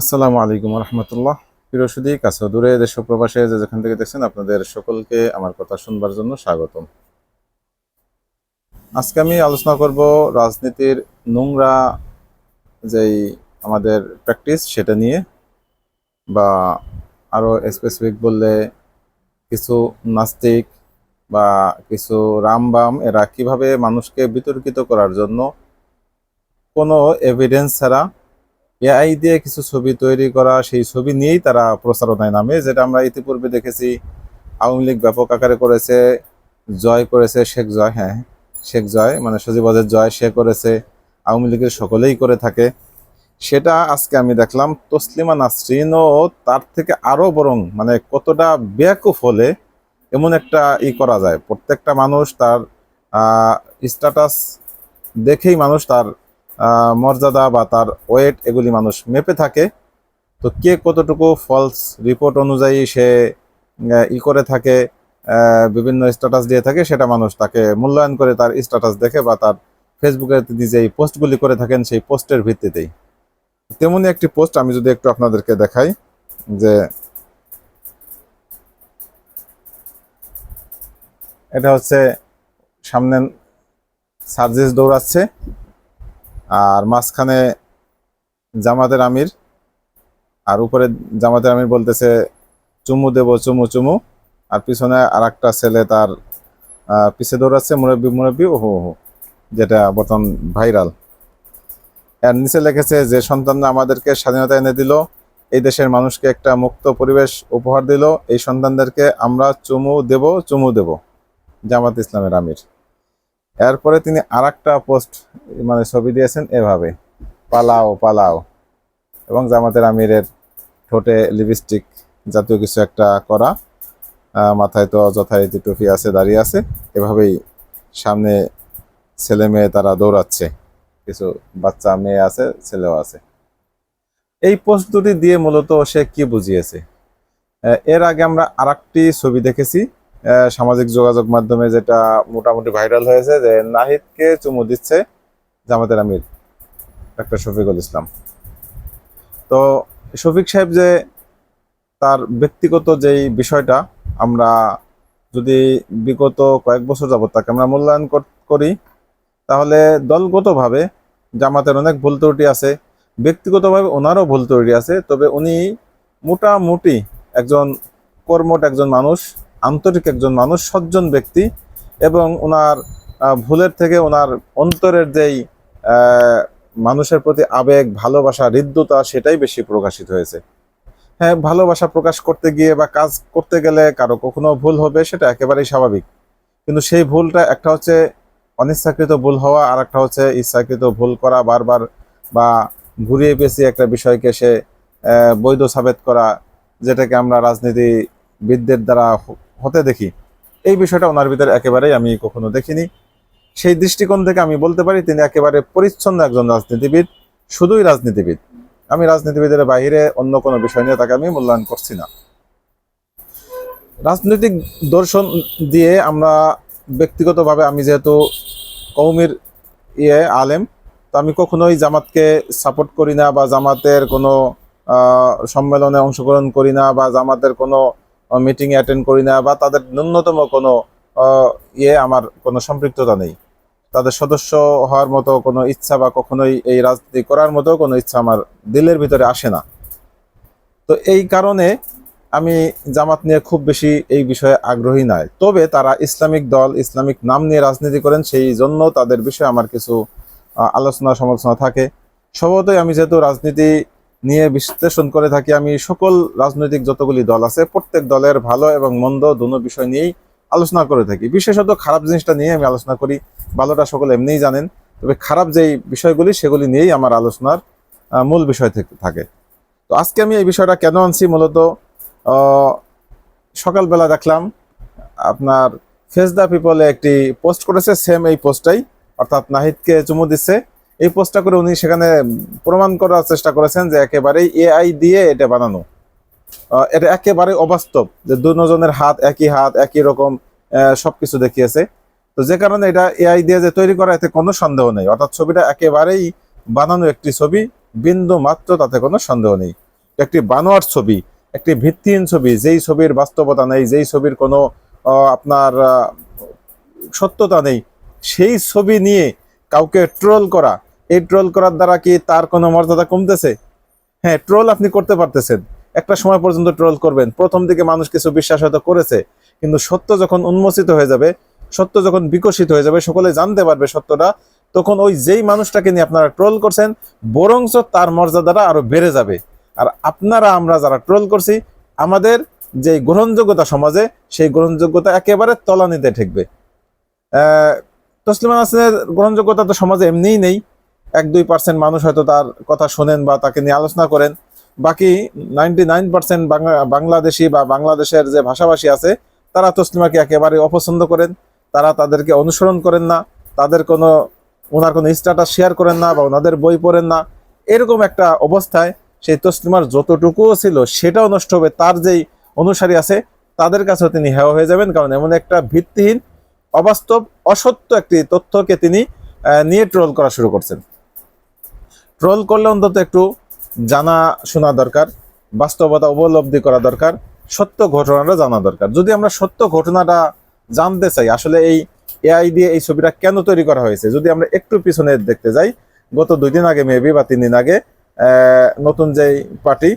আসসালামু আলাইকুম রহমতুল্লাহ। প্রিয় সুদী কাছে দূরে, দেশ প্রবাসে যে যেখান থেকে দেখছেন, আপনাদের সকলকে আমার কথা শুনবার জন্য স্বাগতম। আজকে আমি আলোচনা করব রাজনীতির নোংরা যেই আমাদের প্র্যাকটিস সেটা নিয়ে, বা আরও স্পেসিফিক বললে কিছু নাস্তিক বা কিছু রামবাম, এরা কীভাবে মানুষকে বিতর্কিত করার জন্য কোনো এভিডেন্স ছাড়া এআই দিয়ে কিছু ছবি তৈরি করা, সেই ছবি নিয়েই তারা প্রচারণায় নামে, যেটা আমরা ইতিপূর্বে দেখেছি। আওয়ামী লীগ ব্যাপক আকারে করেছে, জয় করেছে শেখ জয় হ্যাঁ শেখ জয় মানে সজিবাদের জয় সে করেছে, আওয়ামী লীগের সকলেই করে থাকে। সেটা আজকে আমি দেখলাম, তসলিমা নাসরিনও তার থেকে আরও বরং মানে কতটা বেয়াকুফ হলে এমন একটা ই করা যায়। প্রত্যেকটা মানুষ তার স্ট্যাটাস দেখেই মানুষ তার মর্যাদা বা তার ওয়েট এগুলি মানুষ মেপে থাকে। তো কে কতটুকু ফলস রিপোর্ট অনুযায়ী সে ই করে থাকে বিভিন্ন স্ট্যাটাস দিয়ে থাকে, সেটা মানুষ তাকে মূল্যায়ন করে তার স্ট্যাটাস দেখে বা তার ফেসবুকে তিনি যেই পোস্টগুলি করে থাকেন, সেই পোস্টের ভিত্তিতেই। তেমনি একটি পোস্ট আমি যদি একটু আপনাদেরকে দেখাই, যে এটা হচ্ছে সামনে সার্জিস দৌড়াচ্ছে। আর মাঝখানে জামাতের আমির, আর উপরে জামাতের আমির বলতেছে, চুমু দেব, চুমু চুমু। আর পিছনে আর একটা ছেলে তার পিছে দৌড়াচ্ছে, মুরব্বী মুরব্বী, ওহো ওহো, যেটা বর্তমান ভাইরাল। এর নিচে লিখেছে যে, সন্তান আমাদেরকে স্বাধীনতা এনে দিল, এই দেশের মানুষকে একটা মুক্ত পরিবেশ উপহার দিল, এই সন্তানদেরকে আমরা চুমু দেব চুমু দেব। জামাত ইসলামের আমির। এরপরে তিনি আর পোস্ট মানে ছবি দিয়েছেন এভাবে, পালাও পালাও। এবং জামাতের আমিরের ঠোঁটে লিপস্টিক জাতীয় কিছু একটা করা মাথায় তো যথারীতি টুপি আছে দাঁড়িয়ে আছে, এভাবেই সামনে ছেলে মেয়ে তারা দৌড়াচ্ছে। কিছু বাচ্চা মেয়ে আছে, ছেলেও আছে। এই পোস্ট দুটি দিয়ে মূলত সে কি বুঝিয়েছে? এর আগে আমরা আরেকটি ছবি দেখেছি সামাজিক যোগাযোগ মাধ্যমে যেটা মোটামুটি ভাইরাল হয়েছে যে নাহিদকে চুমু দিচ্ছে জামাতের আমির, ডাক্তার শফিকুল ইসলাম। তো শফিক সাহেব যে তার ব্যক্তিগত যেই বিষয়টা, আমরা যদি বিগত কয়েক বছর যাবত তাকে আমরা মূল্যায়ন করি তাহলে দলগতভাবে জামাতের অনেক ভুল ত্রুটি আছে, ব্যক্তিগতভাবে ওনারও ভুল ত্রুটি আছে, তবে উনি মোটামুটি একজন কর্মট একজন মানুষ আন্তরিক একজন মানুষ, সজ্জন ব্যক্তি এবং ওনার ভুলের থেকে ওনার অন্তরের যেই মানুষের প্রতি আবেগ, ভালোবাসা, হৃদ্যতা সেটাই বেশি প্রকাশিত হয়েছে। হ্যাঁ ভালোবাসা প্রকাশ করতে গিয়ে বা কাজ করতে গেলে কারও কখনো ভুল হবে সেটা একেবারেই স্বাভাবিক। কিন্তু সেই ভুলটা একটা হচ্ছে অনিচ্ছাকৃত ভুল হওয়া আর একটা হচ্ছে ইচ্ছাকৃত ভুল করা বারবার বা ঘুরিয়ে পেঁচিয়ে একটা বিষয়কে সে বৈধ সাবেত করা, যেটাকে আমরা রাজনীতিবিদদের দ্বারা হতে দেখি। এই বিষয়টা ওনার ভিতরে একেবারেই আমি কখনো দেখিনি। সেই দৃষ্টিকোণ থেকে আমি বলতে পারি, তিনি একেবারে পরিচ্ছন্ন একজন রাজনীতিবিদ, শুধুই রাজনীতিবিদ। আমি রাজনীতিবিদের বাইরে অন্য কোনো বিষয় নিয়ে তাকে আমি মূল্যায়ন করছি না। রাজনৈতিক দর্শন দিয়ে আমরা ব্যক্তিগতভাবে আমি যেহেতু কৌমির ইয়ে আলেম, তো আমি কখনোই জামাতকে সাপোর্ট করি না বা জামাতের কোনো সম্মেলনে অংশগ্রহণ করি না বা জামাতের কোনো মিটিংয়ে অ্যাটেন্ড করি না বা তাদের ন্যূনতম কোনো ইয়ে আমার কোনো সম্পৃক্ততা নেই। তাদের সদস্য হওয়ার মতো কোনো ইচ্ছা বা কখনোই এই রাজনীতি করার মতো কোনো ইচ্ছা আমার দিলের ভিতরে আসে না। তো এই কারণে আমি জামাত নিয়ে খুব বেশি এই বিষয়ে আগ্রহী নয়। তবে তারা ইসলামিক দল, ইসলামিক নাম নিয়ে রাজনীতি করেন, সেই জন্য তাদের বিষয়ে আমার কিছু আলোচনা সমালোচনা থাকে। স্বভাবতই আমি যেহেতু রাজনীতি নিয়ে বিশ্লেষণ করে থাকি আমি সকল রাজনৈতিক যতগুলি দল আছে, প্রত্যেক দলের ভালো এবং মন্দ দুনো বিষয় নিয়েই আলোচনা করে থাকি। বিশেষত খারাপ জিনিসটা নিয়ে আমি আলোচনা করি, ভালোটা সকলে এমনিই জানেন, তবে খারাপ যেই বিষয়গুলি সেগুলি নিয়েই আমার আলোচনার মূল বিষয় থেকে তো আজকে আমি এই বিষয়টা কেন আনছি মূলত? সকালবেলা দেখলাম আপনার ফেস দ্য পিপলে একটি পোস্ট করেছে সেম এই পোস্টটাই অর্থাৎ নাহিদকে চুমু দিচ্ছে। এই পোস্টটা করে উনি সেখানে প্রমাণ করার চেষ্টা করেছেন যে একেবারেই এআই দিয়ে এটা বানানো। এটা একেবারে অবাস্তব যে দুজনের হাত একই হাত, একই রকম সব কিছু দেখিয়েছে। তো যে কারণে এটা এআই দিয়ে যে তৈরি করা, এতে কোনো সন্দেহ নেই। অর্থাৎ ছবিটা একেবারেই বানানো একটি ছবি, বিন্দু মাত্র তাতে কোনো সন্দেহ নেই। একটি বানোয়ার ছবি, একটি ভিত্তিহীন ছবি, যেই ছবির বাস্তবতা নেই, যেই ছবির কোনো আপনার সত্যতা নেই, সেই ছবি নিয়ে কাউকে ট্রোল করা এই ট্রোল করার দ্বারা কি তার কোনো মর্যাদা কমতেছে? হ্যাঁ ট্রোল আপনি করতে পারতেছেন। একটা সময় পর্যন্ত ট্রোল করবেন। প্রথম দিকে মানুষ কিছু বিশ্বাস হয়তো করেছে, কিন্তু সত্য যখন উন্মোচিত হয়ে যাবে, সত্য যখন বিকশিত হয়ে যাবে, সকলে জানতে পারবে সত্যটা, তখন ওই যেই মানুষটাকে নিয়ে আপনারা ট্রোল করছেন, বরঞ্চ তার মর্যাদাটা আরও বেড়ে যাবে। আর আপনারা, আমরা যারা ট্রোল করছি, আমাদের যে গ্রহণযোগ্যতা সমাজে, সেই গ্রহণযোগ্যতা একেবারে তলানিতে ঠেকবে। তসলিমা নাসরিনের গ্রহণযোগ্যতা তো সমাজে এমনিই নেই। এক দুই পার্সেন্ট মানুষ হয়তো তার কথা শোনেন বা তাকে নিয়ে আলোচনা করেন। বাকি নাইনটি নাইন পার্সেন্ট বাংলাদেশি বা বাংলাদেশের যে ভাষাভাষী আছে, তারা তসলিমাকে একেবারে অপছন্দ করেন। তারা তাদেরকে অনুসরণ করেন না। তাদের কোনো, ওনার কোনো স্ট্যাটাস শেয়ার করেন না বা ওনাদের বই পড়েন না। এরকম একটা অবস্থায় সেই তসলিমার যতটুকুও ছিল সেটাও নষ্ট হবে। তার যেই অনুসারী আছে, তাদের কাছেও তিনি হেয় হয়ে যাবেন। কারণ এমন একটা ভিত্তিহীন, অবাস্তব, অসত্য একটি তথ্যকে তিনি নিয়ে ট্রোল করা শুরু করছেন। ট্রোল করলে অন্তত একটু জানা শোনা দরকার, বাস্তবতা উপলব্ধি করা দরকার, সত্য ঘটনাটা জানা দরকার। যদি আমরা সত্য ঘটনাটা জানতে চাই, আসলে এই এআই দিয়ে এই ছবিটা কেন তৈরি করা হয়েছে? যদি আমরা একটু পিছনে দেখতে যাই, গত দুই দিন আগে মেবি বা তিন দিন আগে নতুন যেই পার্টি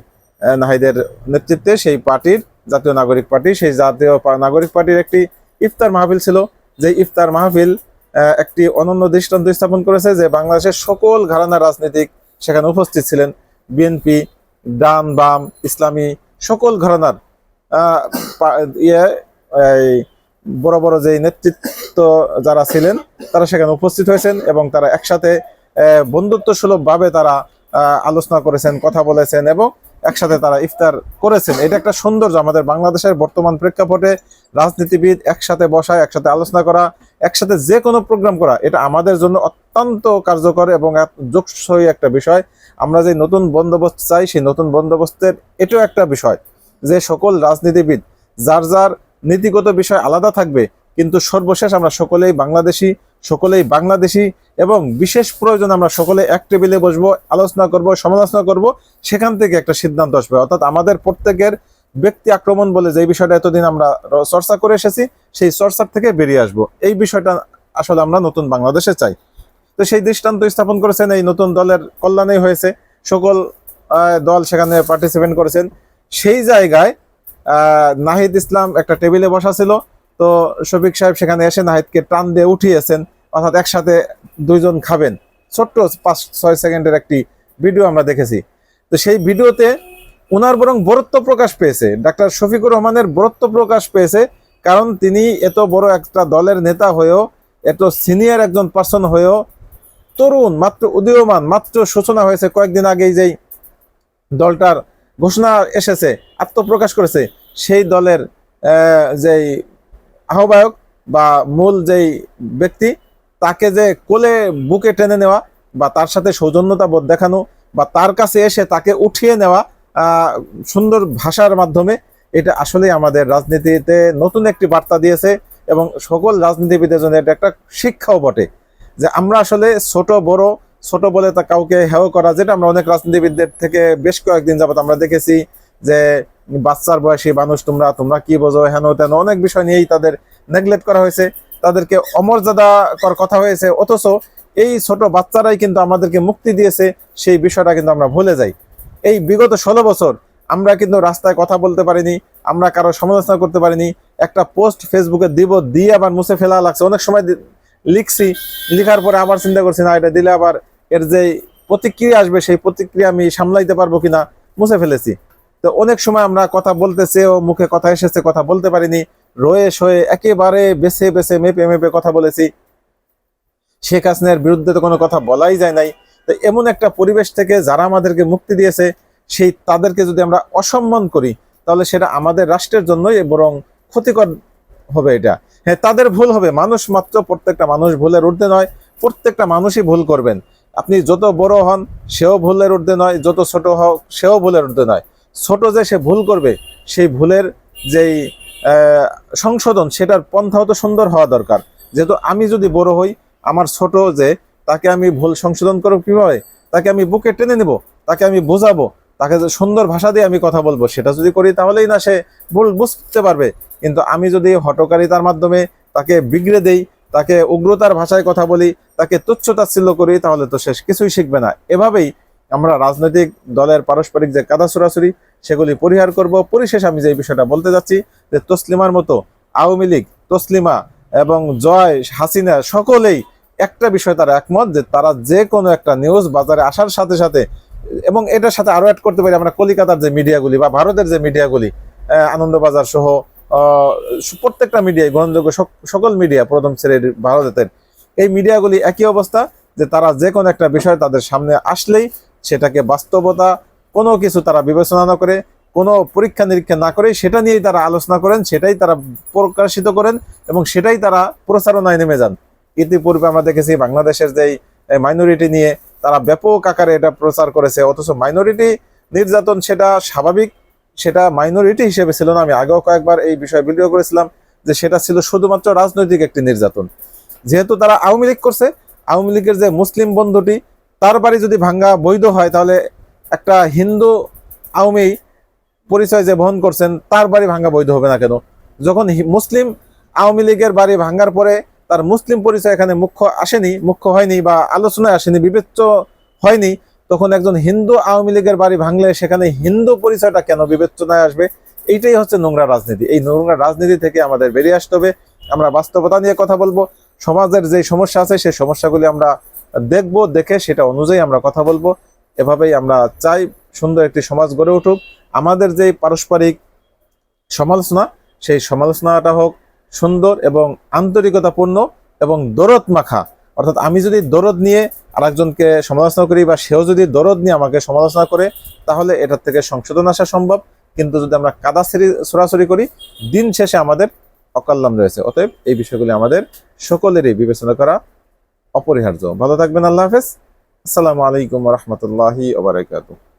নাহিদের নেতৃত্বে সেই পার্টির, জাতীয় নাগরিক পার্টি, সেই জাতীয় নাগরিক পার্টির একটি ইফতার মাহফিল ছিল। যে ইফতার মাহফিল একটি অনন্য দৃষ্টান্ত স্থাপন করেছে যে বাংলাদেশের সকল ঘরানা রাজনীতিক সেখানে উপস্থিত ছিলেন বিএনপি, ডান বাম, ইসলামী, সকল ঘরানার। ইয়ে বড় বড় যে নেতৃত্ব যারা ছিলেন, তারা সেখানে উপস্থিত হয়েছেন এবং তারা একসাথে বন্ধুত্ব সুলভ ভাবে তারা আলোচনা করেছেন, কথা বলেছেন এবং একসাথে তারা ইফতার করেছেন। এটা একটা সৌন্দর্য আমাদের বাংলাদেশের বর্তমান প্রেক্ষাপটে রাজনীতিবিদ একসাথে বসা, একসাথে আলোচনা করা একসাথে যে কোনো প্রোগ্রাম করা, এটা আমাদের জন্য অত্যন্ত কার্যকর এবং যোগসই একটা বিষয়। আমরা যে নতুন বন্দোবস্ত চাই, সেই নতুন বন্দোবস্তের এটাও একটা বিষয় যে সকল রাজনীতিবিদ, যার যার নীতিগত বিষয় আলাদা থাকবে, কিন্তু সর্বশেষ আমরা সকলেই বাংলাদেশি সকলেই বাংলাদেশি এবং বিশেষ প্রয়োজন আমরা সকলে এক টেবিলে বসবো, আলোচনা করব, সমালোচনা করব, সেখান থেকে একটা সিদ্ধান্ত আসবে। অর্থাৎ আমাদের প্রত্যেকের ব্যক্তি আক্রমণ বলে যে বিষয়টা এতদিন আমরা চর্চা করে এসেছি, সেই চর্চার থেকে বেরিয়ে আসব। এই বিষয়টা আসলে আমরা নতুন বাংলাদেশে চাই। তো সেই দৃষ্টান্ত স্থাপন করেছেন এই নতুন দলের কল্যাণেই হয়েছে। সকল দল সেখানে পার্টিসিপেট করেছেন। সেই জায়গায় নাহিদ ইসলাম একটা টেবিলে বসা ছিল। তো শফিক সাহেব সেখানে এসে নাহিদকে টান দিয়ে উঠিয়েছেন। অর্থাৎ একসাথে দুইজন খাবেন। ছোট্ট পাঁচ, ছয় সেকেন্ডের একটি ভিডিও আমরা দেখেছি। তো সেই ভিডিওতে ওনার বরং বরত্ব প্রকাশ পেয়েছে। ডাক্তার শফিকুর রহমানের বরত্ব প্রকাশ পেয়েছে কারণ তিনি এত বড় একটা দলের নেতা হয়েও, এত সিনিয়র একজন পার্সন হয়েও তরুণ, মাত্র উদীয়মান, মাত্র সূচনা হয়েছে কয়েকদিন আগেই যেই দলটার ঘোষণা এসেছে, আত্মপ্রকাশ করেছে, সেই দলের যেই আহ্বায়ক বা মূল যেই ব্যক্তি, তাকে যে কোলে বুকে টেনে নেওয়া বা তার সাথে সৌজন্যতা বোধ দেখানো বা তার কাছে এসে তাকে উঠিয়ে নেওয়া সুন্দর ভাষার মাধ্যমে এটা আসলে আমাদের রাজনীতিতে নতুন একটি বার্তা দিয়েছে এবং সকল রাজনীতিবিদের জন্য এটা একটা শিক্ষাও বটে যে আমরা আসলে ছোট, বড়, ছোট বলে তা কাউকে হেয় করা যেটা আমরা অনেক রাজনীতিবিদদের থেকে বেশ কয়েকদিন যাবত আমরা দেখেছি যে বাচ্চার বয়সী মানুষ তোমরা তোমরা কি বোঝো, হেন তেন অনেক বিষয় নিয়েই তাদের নেগলেক্ট করা হয়েছে, তাদেরকে অমর্যাদাকর কথা হয়েছে, অথচ এই ছোট বাচ্চারাই কিন্তু আমাদেরকে মুক্তি দিয়েছে, সেই বিষয়টা কিন্তু আমরা ভুলে যাই। এই বিগত ষোলো বছর আমরা কিন্তু রাস্তায় কথা বলতে পারিনি, আমরা কারও সমালোচনা করতে পারিনি, একটা পোস্ট ফেসবুকে দিব, দিয়ে আবার মুছে ফেলা লাগছে। অনেক সময় লিখছি, লিখার পরে আবার চিন্তা করছি, না, এটা দিলে আবার এর যে প্রতিক্রিয়া আসবে, সেই প্রতিক্রিয়া আমি সামলাইতে পারব কিনা? মুছে ফেলেছি। তো অনেক সময় আমরা কথা বলতে চেয়েও মুখে কথা এসেছে, কথা বলতে পারিনি। রয়ে সয়ে একেবারে বেছে বেছে, মেপে মেপে কথা বলেছি। শেখ হাসিনার বিরুদ্ধে তো কোনো কথা বলাই যায় নাই। তো এমন একটা পরিবেশ থেকে যারা আমাদেরকে মুক্তি দিয়েছে, সেই তাদেরকে যদি আমরা অসম্মান করি, তাহলে সেটা আমাদের রাষ্ট্রের জন্যই বরং ক্ষতিকর হবে এটা। হ্যাঁ তাদের ভুল হবে। মানুষ মাত্র প্রত্যেকটা মানুষ ভুলের ঊর্ধ্বে নয়, প্রত্যেকটা মানুষই ভুল করবেন। আপনি যত বড় হন, সেও ভুলের ঊর্ধ্বে নয়, যত ছোট হোক, সেও ভুলের ঊর্ধ্বে নয়। ছোট যে সে ভুল করবে, সেই ভুলের যেই সংশোধন, সেটার পন্থাও তো সুন্দর হওয়া দরকার। যেহেতু আমি যদি বড় হই, আমার ছোট যে তাকে আমি ভুল সংশোধন করব কীভাবে? তাকে আমি বুকে টেনে নেব, তাকে আমি বোঝাবো, তাকে সুন্দর ভাষা দিয়ে আমি কথা বলব, সেটা যদি করি তাহলেই না সে ভুল- বুঝতে পারবে। কিন্তু আমি যদি হটকারিতার মাধ্যমে তাকে বিগড়ে দেই, তাকে উগ্রতার ভাষায় কথা বলি, তাকে তুচ্ছ তাচ্ছিল্য করি, তাহলে তো সে কিছুই শিখবে না। এভাবেই আমরা রাজনৈতিক দলের পারস্পরিক যে কাদা সরাসরি সেগুলি পরিহার করব। পরিশেষ আমি যে বিষয়টা বলতে যাচ্ছি, যে তসলিমার মতো আওয়ামী লীগ, তসলিমা এবং জয় হাসিনা সকলেই একটা বিষয় তারা একমত যে তারা যে কোনো একটা নিউজ বাজারে আসার সাথে সাথে এবং এটার সাথে আরও অ্যাড করতে পারি আমরা কলিকাতার যে মিডিয়াগুলি বা ভারতের যে মিডিয়াগুলি আনন্দবাজার সহ প্রত্যেকটা মিডিয়ায় গ্রহণযোগ্য সক- সকল মিডিয়া প্রথম শ্রেণির ভারতের, এই মিডিয়াগুলি একই অবস্থা যে তারা যে কোনো একটা বিষয় তাদের সামনে আসলেই সেটাকে বাস্তবতা, কোনো কিছু তারা বিবেচনা না করে, কোনো পরীক্ষা নিরীক্ষা না করে সেটা নিয়েই তারা আলোচনা করেন, সেটাই তারা প্রকাশিত করেন এবং সেটাই তারা প্রচারণায় নেমে যান। ইতিপূর্বে আমরা দেখেছি বাংলাদেশের যেই মাইনরিটি নিয়ে তারা ব্যাপক আকারে এটা প্রচার করেছে, অথচ মাইনরিটি নির্যাতন সেটা স্বাভাবিক, সেটা মাইনরিটি হিসেবে ছিল না। আমি আগেও কয়েকবার এই বিষয়ে ভিডিও করেছিলাম যে সেটা ছিল শুধুমাত্র রাজনৈতিক একটি নির্যাতন। যেহেতু তারা আওয়ামী লীগ করছে, আওয়ামী লীগের যে মুসলিম বন্ধুটি, তার বাড়ি যদি ভাঙ্গা বৈধ হয়, তাহলে একটা হিন্দু আওয়ামী পরিচয় যে বহন করছেন, তার বাড়ি ভাঙ্গা বৈধ হবে না কেন? যখন মুসলিম আওয়ামী লীগের বাড়ি ভাঙ্গার পরে তার মুসলিম পরিচয় এখানে মুখ্য আসেনি, মুখ্য হয়নি বা আলোচনায় আসেনি, বিবেচ্য হয়নি, তখন একজন হিন্দু আওয়ামী লীগের বাড়ি ভাঙলে সেখানে হিন্দু পরিচয়টা কেন বিবেচনায় আসবে? এইটাই হচ্ছে নোংরা রাজনীতি। এই নোংরা রাজনীতি থেকে আমাদের বেরিয়ে আসতে হবে। আমরা বাস্তবতা নিয়ে কথা বলব। সমাজের যে সমস্যা আছে, সেই সমস্যাগুলি আমরা দেখব, দেখে সেটা অনুযায়ী আমরা কথা বলব। এভাবেই আমরা চাই সুন্দর একটি সমাজ গড়ে উঠুক। আমাদের যে পারস্পরিক সমালোচনা, সেই সমালোচনাটা হোক সুন্দর এবং আন্তরিকতাপূর্ণ এবং দরদ মাখা। অর্থাৎ আমি যদি দরদ নিয়ে আরেকজনকে সমালোচনা করি বা সেও যদি দরদ নিয়ে আমাকে সমালোচনা করে, তাহলে এটার থেকে সংশোধন আসা সম্ভব। কিন্তু যদি আমরা কাদা সেরি সরাসরি করি, দিন শেষে আমাদের অকল্যাণ রয়েছে। অতএব এই বিষয়গুলি আমাদের সকলেরই বিবেচনা করা অপরিহার্য। ভালো থাকবেন, আল্লাহ হাফেজ। আসসালামু আলাইকুম রহমতুল্লাহি ওবরাকাতুহ